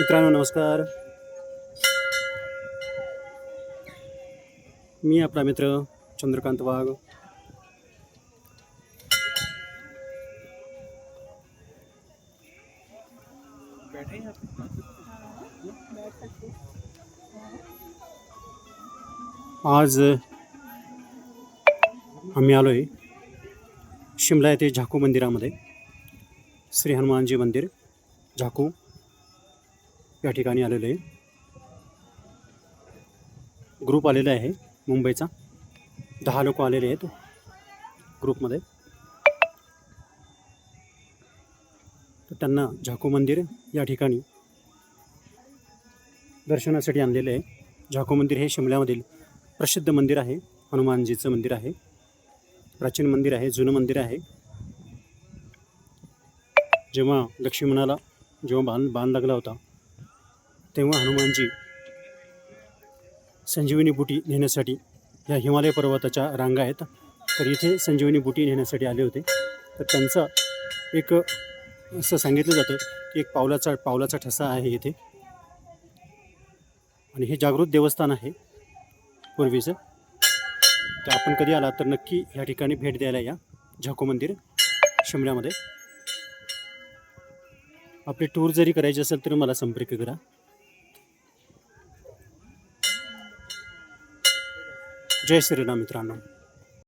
मित्रांनो नमस्कार. मी आपला मित्र चंद्रकांत वाघ. आज आम्ही आलो आहे शिमला येथे झाकू मंदिरामध्ये श्री हनुमानजी मंदिर झाकू या ठिकाणी आलेलं आहे. ग्रुप आलेला आहे मुंबईचा. दहा लोक आलेले आहेत ग्रुपमध्ये. तर त्यांना झाकू मंदिर या ठिकाणी दर्शनासाठी आणलेलं आहे. झाकू मंदिर हे शिमल्यामधील प्रसिद्ध मंदिर आहे. हनुमानजीचं मंदिर आहे. प्राचीन मंदिर आहे जुनं मंदिर आहे. जेव्हा लक्ष्मणाला जेव्हा बांध बांध लागला होता तेव्हा हनुमानजी संजीवनी बुटी नेण्यासाठी ह्या हिमालय पर्वताच्या रांगा आहेत. तर इथे संजीवनी बुटी नेण्यासाठी आले होते. तर त्यांचा एक असं सांगितलं जातं की एक पावलाचा पावलाचा ठसा आहे इथे. आणि हे जागृत देवस्थान आहे पूर्वीचं. तर आपण कधी आला तर नक्की या ठिकाणी भेट द्यायला या. झाको मंदिर शिमल्यामध्ये. आपली टूर जरी करायची असेल तर मला संपर्क करा. जय श्रीराम मित्रांनो.